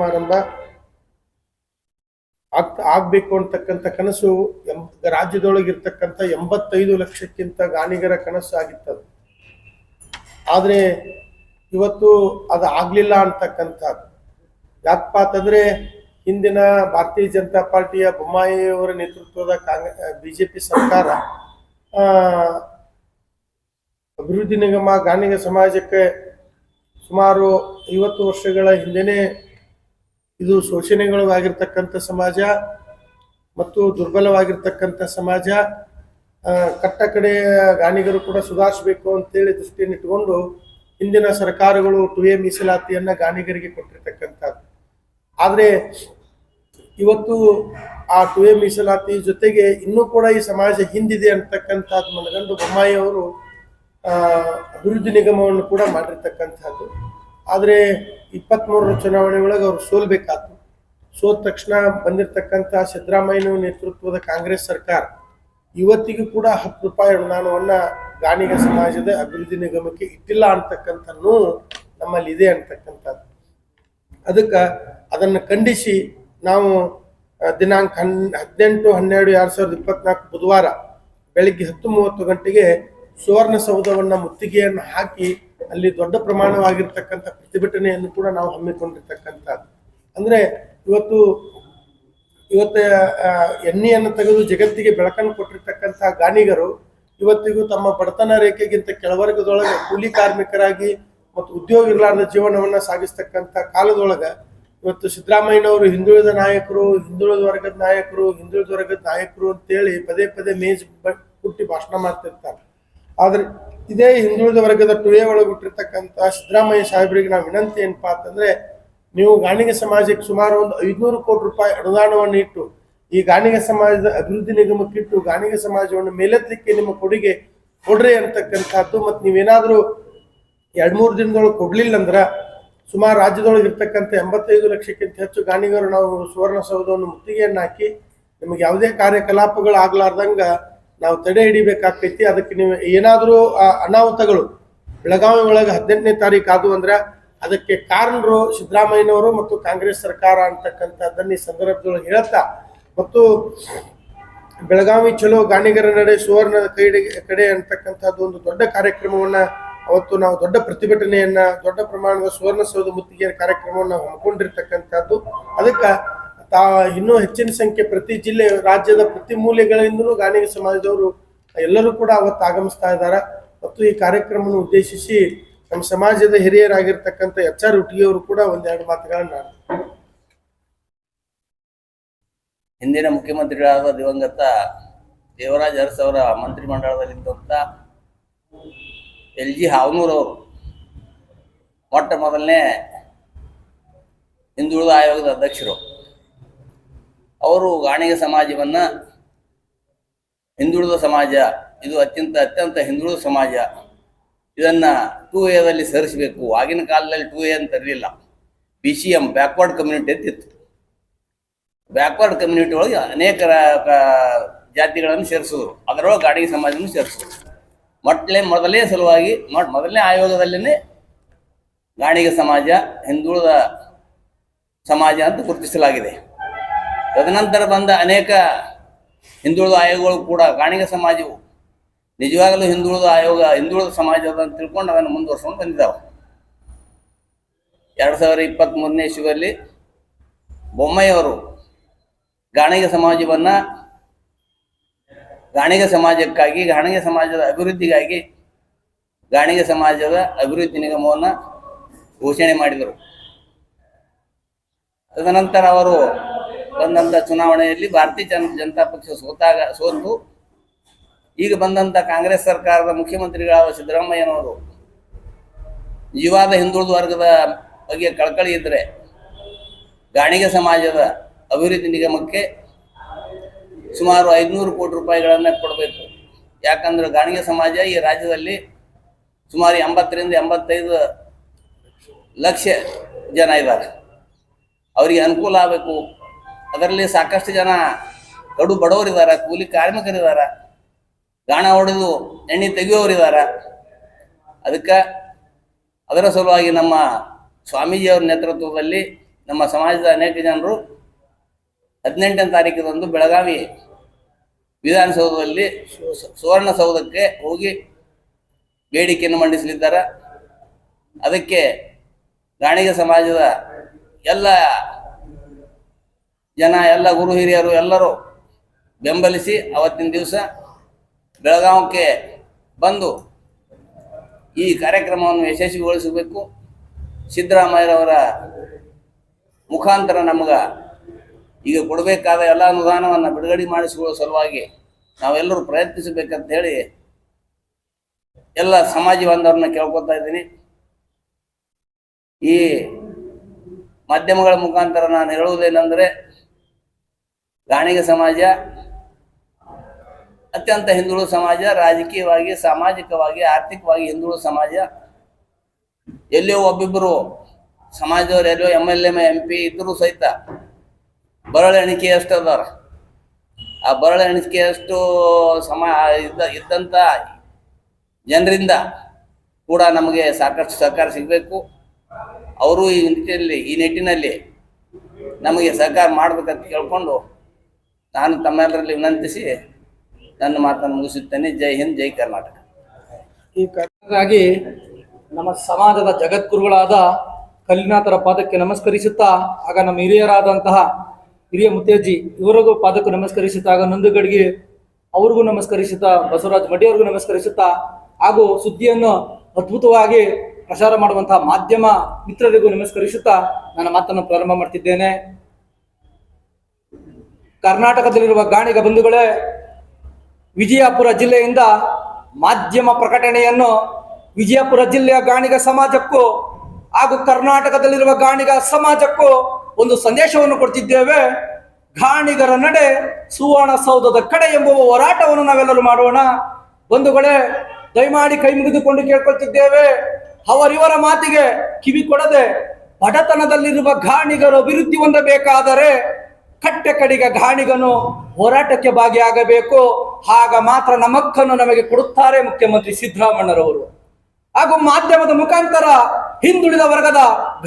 ಸಮಾರಂಭ ಆಗ್, ಆಗ್ಬೇಕು ಅಂತಕ್ಕಂಥ ಕನಸು ರಾಜ್ಯದೊಳಗಿರ್ತಕ್ಕಂಥ ಎಂಬತ್ತೈದು ಲಕ್ಷಕ್ಕಿಂತ ಗಾನಿಗರ ಕನಸು ಆಗಿತ್ತದು. ಆದರೆ ಇವತ್ತು ಅದು ಆಗಲಿಲ್ಲ ಅಂತಕ್ಕಂಥದ್ದು. ಯಾಕಪ್ಪ ಅಂತಂದ್ರೆ ಹಿಂದಿನ ಭಾರತೀಯ ಜನತಾ ಪಾರ್ಟಿಯ ಬೊಮ್ಮಾಯಿಯವರ ನೇತೃತ್ವದ ಕಾಂಗ್ರೆಸ್ ಬಿಜೆಪಿ ಸರ್ಕಾರ ಅಭಿವೃದ್ಧಿ ನಿಗಮ, ಗಾಣಿಗ ಸಮಾಜಕ್ಕೆ ಸುಮಾರು ಐವತ್ತು ವರ್ಷಗಳ ಹಿಂದೆನೇ ಇದು ಶೋಷಣೆಗೊಳಗಾಗಿರ್ತಕ್ಕಂಥ ಸಮಾಜ ಮತ್ತು ದುರ್ಬಲವಾಗಿರ್ತಕ್ಕಂಥ ಸಮಾಜ. ಕಟ್ಟ ಕಡೆಯ ಗಾಣಿಗರು ಕೂಡ ಸುಧಾರಿಸಬೇಕು ಅಂತೇಳಿ ದೃಷ್ಟಿಯನ್ನು ಇಟ್ಟುಕೊಂಡು ಹಿಂದಿನ ಸರ್ಕಾರಗಳು ಟು ಎ ಮೀಸಲಾತಿಯನ್ನ ಗಾಣಿಗರಿಗೆ ಕೊಟ್ಟಿರ್ತಕ್ಕಂಥದ್ದು. ಆದರೆ ಇವತ್ತು ಆ ಟು ಮೀಸಲಾತಿ ಜೊತೆಗೆ ಇನ್ನೂ ಕೂಡ ಈ ಸಮಾಜ ಹಿಂದಿದೆ ಅಂತಕ್ಕಂಥದ್ದು ಮನಗಂಡು ಬೊಮ್ಮಾಯಿ ಅವರು ಅಭಿವೃದ್ಧಿ ನಿಗಮವನ್ನು ಕೂಡ ಮಾಡಿರ್ತಕ್ಕಂಥದ್ದು. ಆದರೆ ಇಪ್ಪತ್ತ್ಮೂರರ ಚುನಾವಣೆ ಒಳಗೆ ಅವರು ಸೋಲ್ಬೇಕಾದ್ರು ಸೋತ ತಕ್ಷಣ ಬಂದಿರತಕ್ಕಂಥ ಸಿದ್ದರಾಮಯ್ಯನವ್ರ ನೇತೃತ್ವದ ಕಾಂಗ್ರೆಸ್ ಸರ್ಕಾರ ಇವತ್ತಿಗೂ ಕೂಡ ಹತ್ತು ರೂಪಾಯಿ ಅನುದಾನವನ್ನು ಗಾಣಿಗ ಸಮಾಜದ ಅಭಿವೃದ್ಧಿ ನಿಗಮಕ್ಕೆ ಇಟ್ಟಿಲ್ಲ ಅಂತಕ್ಕಂಥ ನೋವು ನಮ್ಮಲ್ಲಿ ಇದೆ ಅಂತಕ್ಕಂಥದ್ದು. ಅದಕ್ಕೆ ಅದನ್ನು ಖಂಡಿಸಿ ನಾವು ದಿನಾಂಕ ಹನ್, ಹದಿನೆಂಟು, ಹನ್ನೆರಡು, ಎರಡು ಸಾವಿರದ ಇಪ್ಪತ್ನಾಲ್ಕು ಬುಧವಾರ ಬೆಳಗ್ಗೆ ಹತ್ತು ಮೂವತ್ತು ಗಂಟೆಗೆ ಸುವರ್ಣಸೌಧವನ್ನ ಮುತ್ತಿಗೆಯನ್ನು ಹಾಕಿ ಅಲ್ಲಿ ದೊಡ್ಡ ಪ್ರಮಾಣವಾಗಿರ್ತಕ್ಕಂಥ ಪ್ರತಿಭಟನೆಯನ್ನು ಕೂಡ ನಾವು ಹಮ್ಮಿಕೊಂಡಿರ್ತಕ್ಕಂಥದ್ದು ಅಂದ್ರೆ ಇವತ್ತು, ಇವತ್ತ ಎಣ್ಣೆಯನ್ನು ತೆಗೆದು ಜಗತ್ತಿಗೆ ಬೆಳಕನ್ನು ಕೊಟ್ಟಿರ್ತಕ್ಕಂಥ ಗಾಣಿಗರು ಇವತ್ತಿಗೂ ತಮ್ಮ ಬಡತನ ರೇಖೆಗಿಂತ ಕೆಳವರ್ಗದೊಳಗೆ ಕೂಲಿ ಕಾರ್ಮಿಕರಾಗಿ ಮತ್ತು ಉದ್ಯೋಗ ಇರಲಾರ್ದ ಜೀವನವನ್ನ ಸಾಗಿಸ್ತಕ್ಕಂಥ ಕಾಲದೊಳಗ ಇವತ್ತು ಸಿದ್ದರಾಮಯ್ಯನವರು ಹಿಂದುಳಿದ ನಾಯಕರು, ಹಿಂದುಳಿದ ವರ್ಗದ ನಾಯಕರು, ಹಿಂದುಳಿದ ವರ್ಗದ ನಾಯಕರು ಅಂತೇಳಿ ಪದೇ ಪದೇ ಮೇಜ್ ಕುಟ್ಟಿ ಭಾಷಣ ಮಾಡ್ತಿರ್ತಾರೆ. ಆದ್ರೆ ಇದೇ ಹಿಂದುಳಿದ ವರ್ಗದ ಟುವೆ ಒಳಗೆ ಹುಟ್ಟಿರ್ತಕ್ಕಂಥ ಸಿದ್ದರಾಮಯ್ಯ ಸಾಹೇಬರಿಗೆ ನಾವು ವಿನಂತಿ ಏನಪ್ಪಾ ಅಂತಂದ್ರೆ, ನೀವು ಗಾಣಿಗೆ ಸಮಾಜಕ್ಕೆ ಸುಮಾರು ಒಂದು ಐದುನೂರು ಕೋಟಿ ರೂಪಾಯಿ ಅನುದಾನವನ್ನು ಇಟ್ಟು, ಈ ಗಾಣಿಗ ಸಮಾಜದ ಅಭಿವೃದ್ಧಿ ನಿಗಮಕ್ಕಿಟ್ಟು ಗಾಣಿಗೆ ಸಮಾಜವನ್ನು ಮೇಲೆತ್ತಲಿಕ್ಕೆ ನಿಮ್ಮ ಕೊಡುಗೆ ಕೊಡ್ರಿ ಅಂತಕ್ಕಂಥದ್ದು, ಮತ್ತು ನೀವೇನಾದರೂ ಎರಡು ಮೂರು ದಿನದೊಳಗೆ ಕೊಡ್ಲಿಲ್ಲ ಅಂದ್ರೆ, ಸುಮಾರು ರಾಜ್ಯದೊಳಗೆ ಇರ್ತಕ್ಕಂಥ ಎಂಬತ್ತೈದು ಲಕ್ಷಕ್ಕಿಂತ ಹೆಚ್ಚು ಗಾಣಿಗರು ನಾವು ಸುವರ್ಣಸೌಧವನ್ನು ಮುತ್ತಿಗೆಯನ್ನು ಹಾಕಿ ನಿಮಗೆ ಯಾವುದೇ ಕಾರ್ಯಕಲಾಪಗಳು ಆಗ್ಲಾರ್ದಂಗ ನಾವು ತಡೆ ಹಿಡಿಬೇಕಾಗ್ತೈತಿ. ಅದಕ್ಕೆ ನೀವು ಏನಾದರೂ ಅನಾಹುತಗಳು, ಬೆಳಗಾವಿ ಒಳಗೆ ಹದಿನೆಂಟನೇ ತಾರೀಕು ಆದವು ಅಂದ್ರೆ ಅದಕ್ಕೆ ಕಾರಣರು ಸಿದ್ದರಾಮಯ್ಯನವರು ಮತ್ತು ಕಾಂಗ್ರೆಸ್ ಸರ್ಕಾರ ಅಂತಕ್ಕಂಥದ್ದನ್ನು ಈ ಸಂದರ್ಭದೊಳಗೆ ಹೇಳ್ತಾ ಮತ್ತು ಬೆಳಗಾವಿ ಚಲೋ ಗಾಣಿಗರ ನಡೆ ಸುವರ್ಣ ಕೈಡೆ, ಕಡೆ ಅಂತಕ್ಕಂಥದ್ದು ಒಂದು ದೊಡ್ಡ ಕಾರ್ಯಕ್ರಮವನ್ನ ಅವತ್ತು ನಾವು ದೊಡ್ಡ ಪ್ರತಿಭಟನೆಯನ್ನ, ದೊಡ್ಡ ಪ್ರಮಾಣದ ಸುವರ್ಣಸೌಧ ಮುತ್ತಿಗೆ ಕಾರ್ಯಕ್ರಮವನ್ನು ಹಮ್ಮಿಕೊಂಡಿರ್ತಕ್ಕಂಥದ್ದು. ಅದಕ್ಕೆ ತಾ ಇನ್ನೂ ಹೆಚ್ಚಿನ ಸಂಖ್ಯೆ ಪ್ರತಿ ಜಿಲ್ಲೆ, ರಾಜ್ಯದ ಪ್ರತಿ ಮೂಲೆಗಳಿಂದಲೂ ಗಾಣಿಗ ಸಮಾಜದವರು ಎಲ್ಲರೂ ಕೂಡ ಅವತ್ತು ಆಗಮಿಸ್ತಾ ಇದ್ದಾರೆ ಮತ್ತು ಈ ಕಾರ್ಯಕ್ರಮವನ್ನು ಉದ್ದೇಶಿಸಿ ನಮ್ಮ ಸಮಾಜದ ಹಿರಿಯರಾಗಿರ್ತಕ್ಕಂಥ ಎಚ್ ಆರ್ ಹುಟ್ಟಿಗೆಯವರು ಕೂಡ ಒಂದೆರಡು ಮಾತುಗಳನ್ನ. ಹಿಂದಿನ ಮುಖ್ಯಮಂತ್ರಿಗಳಾದ ದಿವಂಗತ ದೇವರಾಜ್ ಅರಸ್ ಅವರ ಮಂತ್ರಿಮಂಡಲದಲ್ಲಿದ್ದಂಥ ಎಲ್ ಜಿ ಹಾವನೂರವರು ಮೊಟ್ಟ ಮೊದಲನೇ ಹಿಂದುಳಿದ ಆಯೋಗದ ಅಧ್ಯಕ್ಷರು ಅವರು ಗಾಣಿಗ ಸಮಾಜವನ್ನ ಹಿಂದುಳಿದ ಸಮಾಜ, ಇದು ಅತ್ಯಂತ ಅತ್ಯಂತ ಹಿಂದುಳಿದ ಸಮಾಜ. ಇದನ್ನ ಟೂ ಎದಲ್ಲಿ ಸೇರಿಸಬೇಕು. ಆಗಿನ ಕಾಲದಲ್ಲಿ ಟೂ ಎ ಅಂತ ಇರಲಿಲ್ಲ. B C M backward community ಅಂತ ಇತ್ತು. ಬ್ಯಾಕ್ವರ್ಡ್ ಕಮ್ಯುನಿಟಿ ಒಳಗೆ ಅನೇಕ ಜಾತಿಗಳನ್ನು ಸೇರಿಸಿದ್ರು. ಅದರೊಳಗೆ ಗಾಡಿಗೆ ಸಮಾಜವನ್ನು ಸೇರಿಸಿದ್ರು. ಮೊಟ್ಟಲೆ ಮೊದಲೇ ಸಲುವಾಗಿ ಮೊದಲನೇ ಆಯೋಗದಲ್ಲೇ ಗಾಣಿಗ ಸಮಾಜ, ಹಿಂದುಳಿದ ಸಮಾಜ ಅಂತ ಗುರುತಿಸಲಾಗಿದೆ. ತದನಂತರ ಬಂದ ಅನೇಕ ಹಿಂದುಳಿದ ಆಯೋಗಗಳು ಕೂಡ ಗಾಣಿಗ ಸಮಾಜವು, ನಿಜವಾಗಲೂ ಹಿಂದುಳಿದ ಆಯೋಗ, ಹಿಂದುಳಿದ ಸಮಾಜದ ಅಂತ ತಿಳ್ಕೊಂಡು ಅದನ್ನು ಮುಂದುವರ್ಸ್ಕೊಂಡು ಬಂದಿದ್ದಾವೆ ಎರಡು ಸಾವಿರದ ಇಪ್ಪತ್ತ್ ಮೂರನೇ ಇಸ್ವಿಯಲ್ಲಿ ಬೊಮ್ಮೆಯವರು ಗಾಣಿಗ ಸಮಾಜವನ್ನು, ಗಾಣಿಗ ಸಮಾಜಕ್ಕಾಗಿ, ಗಾಣಿಗ ಸಮಾಜದ ಅಭಿವೃದ್ಧಿಗಾಗಿ, ಗಾಣಿಗ ಸಮಾಜದ ಅಭಿವೃದ್ಧಿ ನಿಗಮವನ್ನ ಘೋಷಣೆ ಮಾಡಿದರು. ತದನಂತರ ಅವರು ಬಂದಂತ ಚುನಾವಣೆಯಲ್ಲಿ ಭಾರತೀಯ ಜನ, ಜನತಾ ಪಕ್ಷ ಸೋತಾಗ, ಸೋತು. ಈಗ ಬಂದಂತ ಕಾಂಗ್ರೆಸ್ ಸರ್ಕಾರದ ಮುಖ್ಯಮಂತ್ರಿಗಳಾದ ಸಿದ್ದರಾಮಯ್ಯನವರು ನಿಜವಾದ ಹಿಂದುಳಿದ ವರ್ಗದ ಬಗ್ಗೆ ಕಳಕಳಿ ಇದ್ರೆ ಗಾಣಿಗೆ ಸಮಾಜದ ಅಭಿವೃದ್ಧಿ ನಿಗಮಕ್ಕೆ ಸುಮಾರು ಐದುನೂರು ಕೋಟಿ ರೂಪಾಯಿಗಳನ್ನು ಕೊಡಬೇಕು. ಯಾಕಂದ್ರೆ ಗಾಣಿಗೆ ಸಮಾಜ ಈ ರಾಜ್ಯದಲ್ಲಿ ಸುಮಾರು ಎಂಬತ್ತರಿಂದ ಎಂಬತ್ತೈದು ಲಕ್ಷ ಜನ ಇದ್ದಾರೆ. ಅವರಿಗೆ ಅನುಕೂಲ ಆಗಬೇಕು. ಅದರಲ್ಲಿ ಸಾಕಷ್ಟು ಜನ ಕಡು ಬಡವರಿದ್ದಾರೆ ಕೂಲಿ ಕಾರ್ಮಿಕರಿದ್ದಾರೆ ಗಾಣ ಹೊಡೆದು ಎಣ್ಣೆ ತೆಗೆಯೋರಿದ್ದಾರೆ ಅದಕ್ಕೆ ಅದರ ಸಲುವಾಗಿ ನಮ್ಮ ಸ್ವಾಮೀಜಿಯವರ ನೇತೃತ್ವದಲ್ಲಿ ನಮ್ಮ ಸಮಾಜದ ಅನೇಕ ಜನರು ಹದಿನೆಂಟನೇ ತಾರೀಕಿನಂದು ಬೆಳಗಾವಿ ವಿಧಾನಸೌಧದಲ್ಲಿ ಸುವರ್ಣ ಸುವರ್ಣಸೌಧಕ್ಕೆ ಹೋಗಿ ಬೇಡಿಕೆಯನ್ನು ಮಂಡಿಸಲಿದ್ದಾರೆ. ಅದಕ್ಕೆ ಗಾಣಿಗ ಸಮಾಜದ ಎಲ್ಲ ಜನ ಎಲ್ಲ ಗುರು ಹಿರಿಯರು ಎಲ್ಲರೂ ಬೆಂಬಲಿಸಿ ಅವತ್ತಿನ ದಿವಸ ಬೆಳಗಾವಕ್ಕೆ ಬಂದು ಈ ಕಾರ್ಯಕ್ರಮವನ್ನು ಯಶಸ್ವಿಗೊಳಿಸಬೇಕು. ಸಿದ್ದರಾಮಯ್ಯರವರ ಮುಖಾಂತರ ನಮಗ ಈಗ ಕೊಡಬೇಕಾದ ಎಲ್ಲ ಅನುದಾನವನ್ನು ಬಿಡುಗಡೆ ಮಾಡಿಸಿಕೊಳ್ಳುವ ಸಲುವಾಗಿ ನಾವೆಲ್ಲರೂ ಪ್ರಯತ್ನಿಸಬೇಕಂತ ಹೇಳಿ ಎಲ್ಲ ಸಮಾಜ ಬಾಂಧವರನ್ನ ಕೇಳ್ಕೊತಾ ಇದ್ದೀನಿ. ಈ ಮಾಧ್ಯಮಗಳ ಮುಖಾಂತರ ನಾನು ಹೇಳುವುದೇನೆಂದರೆ ಗಾಣಿಗ ಸಮಾಜ, ಅತ್ಯಂತ ಹಿಂದುಳು ಸಮಾಜ, ರಾಜಕೀಯವಾಗಿ, ಸಾಮಾಜಿಕವಾಗಿ, ಆರ್ಥಿಕವಾಗಿ ಹಿಂದುಳು ಸಮಾಜ. ಎಲ್ಲಿಯೋ ಒಬ್ಬಿಬ್ಬರು ಸಮಾಜದವ್ರು ಎಲ್ಲೋ M L M M P ಇದ್ರೂ ಸಹಿತ ಬರಳ ಎಣಿಕೆಯಷ್ಟು ಅದಾರ. ಆ ಬರಳ ಎಣಿಕೆಯಷ್ಟು ಸಮ, ಇದ್ದ ಇದ್ದಂಥ ಜನರಿಂದ ಕೂಡ ನಮಗೆ ಸಾಕಷ್ಟು ಸಹಕಾರ ಸಿಗಬೇಕು. ಅವರು ಈ ನಿಟ್ಟಿನಲ್ಲಿ ಈ ನಿಟ್ಟಿನಲ್ಲಿ ನಮಗೆ ಸಹಕಾರ ಮಾಡ್ಬೇಕಂತ ಕೇಳ್ಕೊಂಡು ನಾನು ತಮ್ಮೆಲ್ಲರಲ್ಲಿ ವಿನಂತಿಸಿ ನನ್ನ ಮಾತನ್ನು ಮುಗಿಸುತ್ತೇನೆ. ಜೈ ಹಿಂದ್, ಜೈ ಕರ್ನಾಟಕ. ಈ ಕಾರಣಕ್ಕಾಗಿ ನಮ್ಮ ಸಮಾಜದ ಜಗದ್ಗುರುಗಳಾದ ಕಲ್ಲಿನಾಥರ ಪಾದಕ್ಕೆ ನಮಸ್ಕರಿಸುತ್ತಾ, ಆಗ ನಮ್ಮ ಹಿರಿಯರಾದಂತಹ ಹಿರಿಯ ಮುತ್ತೇಜಿ ಇವರಿಗೂ ಪಾದಕ್ಕೂ ನಮಸ್ಕರಿಸುತ್ತಾ, ಆಗ ನಂದುಗಡಿಗೆ ಅವ್ರಿಗೂ ನಮಸ್ಕರಿಸುತ್ತಾ, ಬಸವರಾಜ್ ಮಡಿ ಅವ್ರಿಗೂ ನಮಸ್ಕರಿಸುತ್ತಾ, ಹಾಗೂ ಸುದ್ದಿಯನ್ನು ಅದ್ಭುತವಾಗಿ ಪ್ರಸಾರ ಮಾಡುವಂತಹ ಮಾಧ್ಯಮ ಮಿತ್ರರಿಗೂ ನಮಸ್ಕರಿಸುತ್ತಾ, ನನ್ನ ಮಾತನ್ನು ಪ್ರಾರಂಭ ಮಾಡ್ತಿದ್ದೇನೆ. ಕರ್ನಾಟಕದಲ್ಲಿರುವ ಗಾಣಿಗ ಬಂಧುಗಳೇ, ವಿಜಯಪುರ ಜಿಲ್ಲೆಯಿಂದ ಮಾಧ್ಯಮ ಪ್ರಕಟಣೆಯನ್ನು ವಿಜಯಪುರ ಜಿಲ್ಲೆಯ ಗಾಣಿಗ ಸಮಾಜಕ್ಕೂ ಹಾಗೂ ಕರ್ನಾಟಕದಲ್ಲಿರುವ ಗಾಣಿಗ ಸಮಾಜಕ್ಕೂ ಒಂದು ಸಂದೇಶವನ್ನು ಕೊಡ್ತಿದ್ದೇವೆ. ಗಾಣಿಗರ ನಡೆ ಸುವರ್ಣ ಸೌಧದ ಕಡೆ ಎಂಬುವ ಹೋರಾಟವನ್ನು ನಾವೆಲ್ಲರೂ ಮಾಡೋಣ. ಬಂಧುಗಳೇ, ದಯಮಾಡಿ ಕೈ ಮುಗಿದುಕೊಂಡು ಕೇಳ್ಕೊಳ್ತಿದ್ದೇವೆ. ಅವರಿವರ ಮಾತಿಗೆ ಕಿವಿ ಕೊಡದೆ ಬಡತನದಲ್ಲಿರುವ ಗಾಣಿಗರು ಅಭಿವೃದ್ಧಿ ಹೊಂದಬೇಕಾದರೆ ಕಟ್ಟೆ ಕಡಿಗ ಗಾಣಿಗನು ಹೋರಾಟಕ್ಕೆ ಭಾಗಿಯಾಗಬೇಕು. ಆಗ ಮಾತ್ರ ನಮಕ್ಕನ್ನು ನಮಗೆ ಕೊಡುತ್ತಾರೆ ಮುಖ್ಯಮಂತ್ರಿ ಸಿದ್ದರಾಮಣ್ಣರವರು ಹಾಗೂ ಮಾಧ್ಯಮದ ಮುಖಾಂತರ ಹಿಂದುಳಿದ ವರ್ಗದ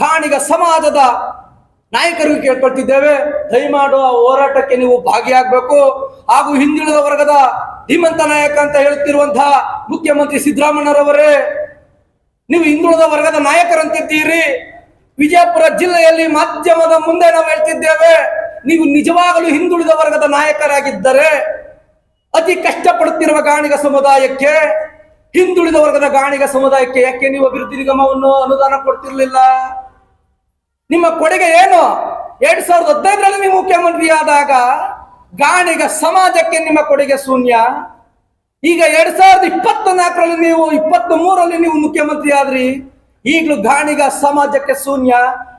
ಗಾಣಿಗ ಸಮಾಜದ ನಾಯಕರಿಗೂ ಕೇಳ್ಕೊಳ್ತಿದ್ದೇವೆ. ದಯಮಾಡು ಆ ಹೋರಾಟಕ್ಕೆ ನೀವು ಭಾಗಿಯಾಗಬೇಕು. ಹಾಗೂ ಹಿಂದುಳಿದ ವರ್ಗದ ಧೀಮಂತ ನಾಯಕ ಅಂತ ಹೇಳುತ್ತಿರುವಂತಹ ಮುಖ್ಯಮಂತ್ರಿ ಸಿದ್ದರಾಮಣ್ಣರವರೇ ನೀವು ಹಿಂದುಳಿದ ವರ್ಗದ ನಾಯಕರಂತಿದ್ದೀರಿ. ವಿಜಯಪುರ ಜಿಲ್ಲೆಯಲ್ಲಿ ಮಾಧ್ಯಮದ ಮುಂದೆ ನಾವು ಹೇಳ್ತಿದ್ದೇವೆ. ನೀವು ನಿಜವಾಗಲೂ ಹಿಂದುಳಿದ ವರ್ಗದ ನಾಯಕರಾಗಿದ್ದರೆ ಅತಿ ಕಷ್ಟಪಡುತ್ತಿರುವ ಗಾಣಿಗ ಸಮುದಾಯಕ್ಕೆ, ಹಿಂದುಳಿದ ವರ್ಗದ ಗಾಣಿಗ ಸಮುದಾಯಕ್ಕೆ ಯಾಕೆ ನೀವು ಅಭಿವೃದ್ಧಿ ನಿಗಮವನ್ನು ಅನುದಾನ ಕೊಡ್ತಿರ್ಲಿಲ್ಲ? ನಿಮ್ಮ ಕೊಡುಗೆ ಏನು? ಎರಡ್ ಸಾವಿರದ ಹದಿನೈದರಲ್ಲಿ ನೀವು ಮುಖ್ಯಮಂತ್ರಿ ಆದಾಗ ಗಾಣಿಗ ಸಮಾಜಕ್ಕೆ ನಿಮ್ಮ ಕೊಡುಗೆ ಶೂನ್ಯ. ಈಗ ಎರಡ್ ಸಾವಿರದ ಇಪ್ಪತ್ತ ನಾಲ್ಕರಲ್ಲಿ ನೀವು ಇಪ್ಪತ್ತ ಮೂರಲ್ಲಿ ನೀವು ಮುಖ್ಯಮಂತ್ರಿ ಆದ್ರಿ. ಈಗಲೂ ಗಾಣಿಗ ಸಮಾಜಕ್ಕೆ ಶೂನ್ಯ.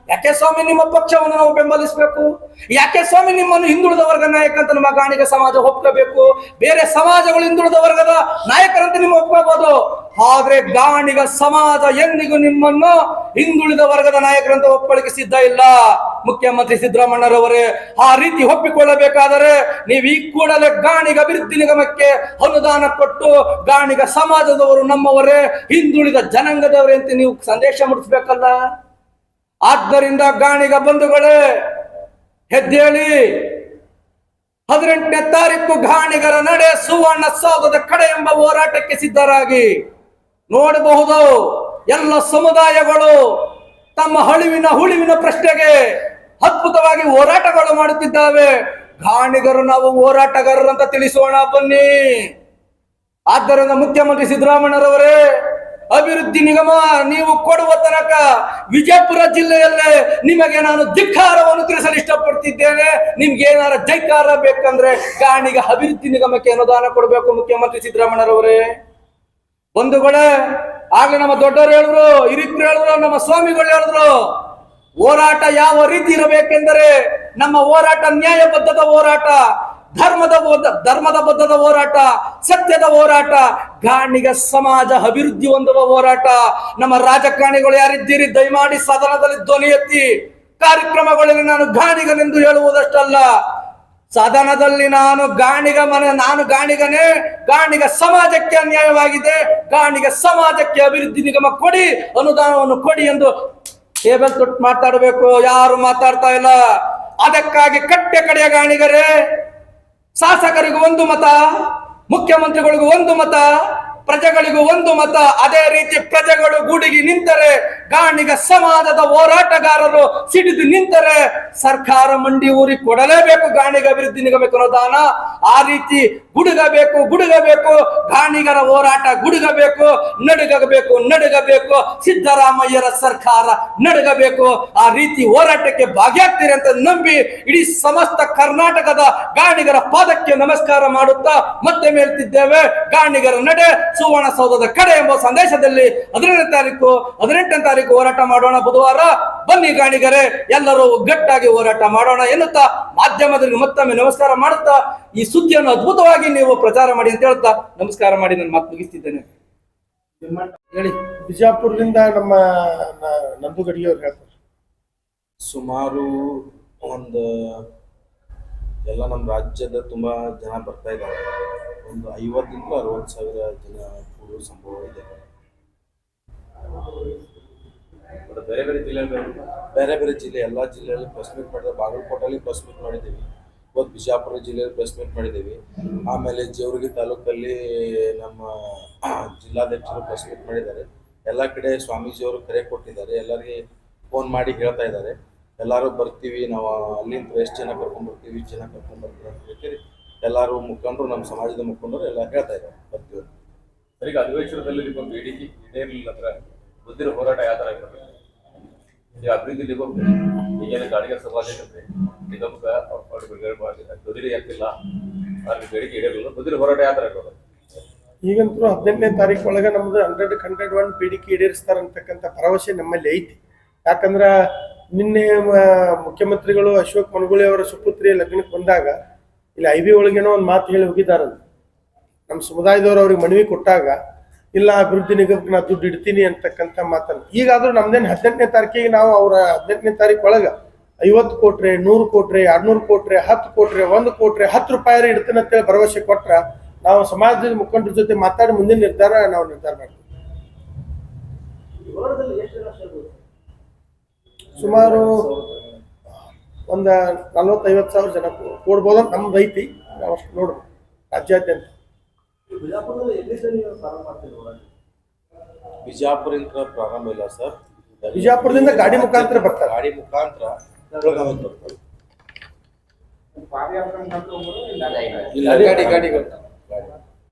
ಯಾಕೆ ಸ್ವಾಮಿ ನಿಮ್ಮ ಪಕ್ಷವನ್ನು ನಾವು ಬೆಂಬಲಿಸಬೇಕು? ಯಾಕೆ ಸ್ವಾಮಿ ನಿಮ್ಮನ್ನು ಹಿಂದುಳಿದ ವರ್ಗ ನಾಯಕ ಅಂತ ನಮ್ಮ ಗಾಣಿಗ ಸಮಾಜ ಒಪ್ಕೋಬೇಕು? ಬೇರೆ ಸಮಾಜಗಳು ಹಿಂದುಳಿದ ವರ್ಗದ ನಾಯಕರಂತ ನಿಮ್ಮ ಒಪ್ಕೋಬಹುದು ಆದ್ರೆ ಗಾಣಿಗ ಸಮಾಜ ಎಂದಿಗೂ ನಿಮ್ಮನ್ನು ಹಿಂದುಳಿದ ವರ್ಗದ ನಾಯಕರಂತ ಒಪ್ಪಳಿಕೆ ಸಿದ್ಧ ಇಲ್ಲ. ಮುಖ್ಯಮಂತ್ರಿ ಸಿದ್ದರಾಮಣ್ಣರವರೇ ಆ ರೀತಿ ಒಪ್ಪಿಕೊಳ್ಳಬೇಕಾದರೆ ನೀವು ಈ ಕೂಡಲೇ ಗಾಣಿಗ ಅಭಿವೃದ್ಧಿ ನಿಗಮಕ್ಕೆ ಅನುದಾನ ಕೊಟ್ಟು ಗಾಣಿಗ ಸಮಾಜದವರು ನಮ್ಮವರೇ, ಹಿಂದುಳಿದ ಜನಾಂಗದವರೇ ಅಂತ ನೀವು ಸಂದೇಶ ಮುಟ್ಟಿಸ್ಬೇಕಲ್ಲ ಆದ್ದರಿಂದ ಗಾಣಿಗ ಬಂಧುಗಳೇ, ಹೆದ್ದೇಳಿ, ಹದಿನೆಂಟನೇ ತಾರೀಕು ಗಾಣಿಗರ ನಡೆ ಸುವರ್ಣ ಸೌಧದ ಕಡೆ ಎಂಬ ಹೋರಾಟಕ್ಕೆ ಸಿದ್ಧರಾಗಿ. ನೋಡಬಹುದು, ಎಲ್ಲ ಸಮುದಾಯಗಳು ತಮ್ಮ ಹಳಿವಿನ ಹುಳಿವಿನ ಪ್ರಶ್ನೆಗೆ ಅದ್ಭುತವಾಗಿ ಹೋರಾಟಗಳು ಮಾಡುತ್ತಿದ್ದಾವೆ. ಗಾಣಿಗರು ನಾವು ಹೋರಾಟಗಾರರಂತ ತಿಳಿಸೋಣ ಬನ್ನಿ. ಆದ್ದರಿಂದ ಮುಖ್ಯಮಂತ್ರಿ ಸಿದ್ದರಾಮಣ್ಣರವರೇ ಅಭಿವೃದ್ಧಿ ನಿಗಮ, ನೀವು ಕೊಡುವ ತನಕ ವಿಜಯಪುರ ಜಿಲ್ಲೆಯಲ್ಲೇ ನಿಮಗೆ ನಾನು ಧಿಕ್ಕಾರವನ್ನು ತಿಳಿಸಲು ಇಷ್ಟಪಡ್ತಿದ್ದೇನೆ. ನಿಮ್ಗೆ ಏನಾರ ಜೈಕಾರ ಬೇಕಂದ್ರೆ ಕಾರಣಿಗೆ ಅಭಿವೃದ್ಧಿ ನಿಗಮಕ್ಕೆ ಅನುದಾನ ಕೊಡಬೇಕು ಮುಖ್ಯಮಂತ್ರಿ ಸಿದ್ದರಾಮಣ್ಣರವರೇ ಬಂಧುಗಳೇ, ಆಗ್ಲೇ ನಮ್ಮ ದೊಡ್ಡವರು ಹೇಳಿದ್ರು ಹಿರಿಕರು ಹೇಳಿದ್ರು, ನಮ್ಮ ಸ್ವಾಮಿಗಳು ಹೇಳಿದ್ರು, ಹೋರಾಟ ಯಾವ ರೀತಿ ಇರಬೇಕೆಂದರೆ ನಮ್ಮ ಹೋರಾಟ ನ್ಯಾಯಬದ್ಧದ ಹೋರಾಟ. ಧರ್ಮದ ಧರ್ಮದ ಬದ್ಧದ ಹೋರಾಟ, ಸತ್ಯದ ಹೋರಾಟ, ಗಾಣಿಗ ಸಮಾಜ ಅಭಿವೃದ್ಧಿ ಹೊಂದುವ ಹೋರಾಟ. ನಮ್ಮ ರಾಜಕಾರಣಿಗಳು ಯಾರಿದ್ದೀರಿ? ದಯಮಾಡಿ ಸದನದಲ್ಲಿ ಧ್ವನಿ ಎತ್ತಿ. ಕಾರ್ಯಕ್ರಮಗಳಲ್ಲಿ ನಾನು ಗಾಣಿಗನೆಂದು ಹೇಳುವುದಷ್ಟಲ್ಲ. ಸದನದಲ್ಲಿ ನಾನು ಗಾಣಿಗ ಮನೆ, ನಾನು ಗಾಣಿಗನೇ, ಗಾಣಿಗ ಸಮಾಜಕ್ಕೆ ಅನ್ಯಾಯವಾಗಿದೆ, ಗಾಣಿಗ ಸಮಾಜಕ್ಕೆ ಅಭಿವೃದ್ಧಿ ನಿಗಮ ಕೊಡಿ, ಅನುದಾನವನ್ನು ಕೊಡಿ ಎಂದು ಟೇಬಲ್ ತೊಟ್ಟು ಮಾತಾಡಬೇಕು. ಯಾರು ಮಾತಾಡ್ತಾ ಇಲ್ಲ? ಅದಕ್ಕಾಗಿ ಕಟ್ಟೆ ಕಡೆಯ ಗಾಣಿಗರೇ ಶಾಸಕರಿಗೂ ಒಂದು ಮತ ಮುಖ್ಯಮಂತ್ರಿಗಳಿಗೂ ಒಂದು ಮತ. ಪ್ರಜೆಗಳಿಗೂ ಒಂದು ಮತ, ಅದೇ ರೀತಿ ಪ್ರಜೆಗಳು ಗುಡುಗಿ ನಿಂತರೆ, ಗಾಣಿಗ ಸಮಾಜದ ಹೋರಾಟಗಾರರು ಸಿಡಿದು ನಿಂತರೆ, ಸರ್ಕಾರ ಮಂಡಿ ಊರಿ ಕೊಡಲೇಬೇಕು, ಗಾಣಿಗ ಅಭಿವೃದ್ಧಿ ಅನುದಾನ ಆ ರೀತಿ ಗುಡುಗಬೇಕು ಗುಡುಗಬೇಕು, ಗಾಣಿಗರ ಹೋರಾಟ ಗುಡುಗಬೇಕು, ನಡುಗಬೇಕು ನಡುಗಬೇಕು, ಸಿದ್ದರಾಮಯ್ಯರ ಸರ್ಕಾರ ನಡುಗಬೇಕು. ಆ ರೀತಿ ಹೋರಾಟಕ್ಕೆ ಭಾಗಿಯಾಗ್ತೀರಿ ಅಂತ ನಂಬಿ ಇಡೀ ಸಮಸ್ತ ಕರ್ನಾಟಕದ ಗಾಣಿಗರ ಪಾದಕ್ಕೆ ನಮಸ್ಕಾರ ಮಾಡುತ್ತಾ ಮತ್ತೆ ಮೇಲ್ತಿದ್ದೇವೆ. ಗಾಣಿಗರ ನಡೆ ಸುವರ್ಣಸೌಧದ ಕಡೆ ಎಂಬ ಸಂದೇಶದಲ್ಲಿ ಹದಿನೇಳನೇ ತಾರೀಕು ಹದಿನೆಂಟನೇ ತಾರೀಕು ಹೋರಾಟ ಮಾಡೋಣ ಬುಧವಾರ. ಬನ್ನಿ ಗಾಣಿಗರೆ ಎಲ್ಲರೂ ಒಗ್ಗಟ್ಟಾಗಿ ಹೋರಾಟ ಮಾಡೋಣ ಎನ್ನುತ್ತಾ ಮಾಧ್ಯಮದಲ್ಲಿ ಮತ್ತೊಮ್ಮೆ ನಮಸ್ಕಾರ ಮಾಡುತ್ತಾ ಈ ಸುದ್ದಿಯನ್ನು ಅದ್ಭುತವಾಗಿ ನೀವು ಪ್ರಚಾರ ಮಾಡಿ ಅಂತ ಹೇಳ್ತಾ ನಮಸ್ಕಾರ ಮಾಡಿ ನನ್ನ ಮಾತು ಮುಗಿಸ್ತಿದ್ದೇನೆ. ಹೇಳಿ ಬಿಜಾಪುರದಿಂದ ನಮ್ಮ ನಂಬುಗಡಿಯವರು ನಂದುಗಡಿಯವ್ರು ಹೇಳ್ತಾರೆ. ಸುಮಾರು ಒಂದು ಎಲ್ಲ ನಮ್ಮ ರಾಜ್ಯದ ತುಂಬ ಜನ ಬರ್ತಾ ಇದ್ದಾರೆ. ಒಂದು ಐವತ್ತರಿಂದ ಅರವತ್ತು ಸಾವಿರ ಜನ ಕೂಡುವ ಸಂಭವ ಇದೆ. ಬೇರೆ ಬೇರೆ ಜಿಲ್ಲೆಯಲ್ಲಿ ಬೇರೆ ಬೇರೆ? ಜಿಲ್ಲೆ ಎಲ್ಲ ಜಿಲ್ಲೆಯಲ್ಲಿ ಪ್ರೆಸ್ ಮೀಟ್ ಮಾಡಿದ್ದಾರೆ. ಬಾಗಲಕೋಟಲ್ಲಿ ಪ್ರೆಸ್ ಮೀಟ್ ಮಾಡಿದ್ದೀವಿ. ಇವತ್ತು ಬಿಜಾಪುರ ಜಿಲ್ಲೆಯಲ್ಲಿ ಪ್ರೆಸ್ ಮೀಟ್ ಮಾಡಿದ್ದೀವಿ. ಆಮೇಲೆ ಜೇವರ್ಗಿ ತಾಲೂಕಲ್ಲಿ ನಮ್ಮ ಜಿಲ್ಲಾಧ್ಯಕ್ಷರು ಪ್ರೆಸ್ ಮೀಟ್ ಮಾಡಿದ್ದಾರೆ. ಎಲ್ಲ ಕಡೆ ಸ್ವಾಮೀಜಿಯವರು ಕರೆ ಕೊಟ್ಟಿದ್ದಾರೆ. ಎಲ್ಲರಿಗೆ ಫೋನ್ ಮಾಡಿ ಹೇಳ್ತಾ ಇದ್ದಾರೆ. ಎಲ್ಲರೂ ಬರ್ತೀವಿ ನಾವು ಅಲ್ಲಿಂದ ಎಷ್ಟು ಜನ ಕರ್ಕೊಂಡು ಬರ್ತೀವಿ ಇಷ್ಟು ಜನ ಕರ್ಕೊಂಡ್ಬರ್ತೀವಿ ಅಂತ ಹೇಳ್ತೀರಿ. ಎಲ್ಲರೂ ಮುಖಂಡರು ನಮ್ಮ ಸಮಾಜದ ಮುಖಂಡರು ಎಲ್ಲ ಹೇಳ್ತಾ ಇದ್ದಾರೆ ಬರ್ತೀವಿ ಅಂತ. ಸರಿಗ ಅಧಿವೇಶನದಲ್ಲಿ ನಿಮ್ಮ ಬೇಡಿಕೆ ಈಡೇರಲಿಲ್ಲ ಅಂದ್ರೆ ಮುಂದಿನ ಹೋರಾಟ ಯಾವ ಥರ ಇರ್ತದೆ? ಈಗ ಅಭಿವೃದ್ಧಿ ನಿಗಮ ಈಗೇನು ಗಾಡಿಗೆ ಸಮಾಜ ಐತೆ ನಿಗಮಕ್ಕೆ ಮಾಡಿ ದುಡಿರಿ ಆಗ್ತಿಲ್ಲ ಅವ್ರಿಗೆ ಬೇಡಿಕೆ ಈಡೇರಲಿಲ್ಲ. ಮುಂದಿನ ಹೋರಾಟ ಯಾವ ಥರ ಇರ್ತದೆ? ಈಗಂತೂ ಹದಿನೆಂಟನೇ ತಾರೀಕು ಒಳಗೆ ನಮ್ದು ಹಂಡ್ರೆಡ್ ಹಂಡ್ರೆಡ್ ಒನ್ ಬೇಡಿಕೆ ಈಡೇರಿಸ್ತಾರಂತಕ್ಕಂಥ ಭರವಸೆ ನಮ್ಮಲ್ಲಿ ಐತಿ. ಯಾಕಂದ್ರ ನಿನ್ನೆ ಮುಖ್ಯಮಂತ್ರಿಗಳು ಅಶೋಕ್ ಮನಗುಳಿ ಅವರ ಸುಪುತ್ರಿಯ ಲಗ್ನಕ್ಕೆ ಬಂದಾಗ ಇಲ್ಲಿ ಐ ಬಿ ಒಳಗೇನೋ ಒಂದು ಮಾತು ಹೇಳಿ ಹೋಗಿದ್ದಾರಂತ ನಮ್ಮ ಸಮುದಾಯದವರು ಅವ್ರಿಗೆ ಮನವಿ ಕೊಟ್ಟಾಗ, ಇಲ್ಲ, ಅಭಿವೃದ್ಧಿ ನಿಗಮಕ್ಕೆ ನಾ ದುಡ್ಡು ಇಡ್ತೀನಿ ಅಂತಕ್ಕಂಥ ಮಾತನ್ನು. ಈಗಾದರೂ ನಮ್ದೇನು ಹದಿನೆಂಟನೇ ತಾರೀಕಿಗೆ ನಾವು ಅವರ ಹದಿನೆಂಟನೇ ತಾರೀಕು ಒಳಗೆ ಐವತ್ತು ಕೋಟ್ರೆ, ನೂರು ಕೋಟ್ರೆ ಎರಡ್ನೂರು ಕೋಟ್ರೆ, ಹತ್ತು ಕೋಟ್ರೆ, ಒಂದು ಕೋಟ್ರೆ, ಹತ್ತು ರೂಪಾಯಿ ಇಡ್ತೀನಿ ಅಂತೇಳಿ ಭರವಸೆ ಕೊಟ್ಟರೆ ನಾವು ಸಮಾಜದ ಮುಖಂಡರ ಜೊತೆ ಮಾತಾಡಿ ಮುಂದಿನ ನಿರ್ಧಾರ ನಾವು ನಿರ್ಧಾರ ಮಾಡ್ತೀವಿ. ಸುಮಾರು ಒಂದು ನಲ್ವತ್ತೈವತ್ತು ಸಾವಿರ ಜನ ಕೊಡ್ಬೋದು ಅಂತ ನಮ್ದು ಐತಿ. ನಾವು ಅಷ್ಟು ನೋಡ್ಬೇಕು ರಾಜ್ಯಾದ್ಯಂತ. ಬಿಜಾಪುರಿಂದ ಪ್ರಾರಂಭ ಇಲ್ಲ ಸರ್. ಬಿಜಾಪುರದಿಂದ ಗಾಡಿ ಮುಖಾಂತರ ಬರ್ತಾರೆ. ಗಾಡಿ ಮುಖಾಂತರ ಬರ್ತಾರೆ ಗಾಡಿ ಗಾಡಿಗಳು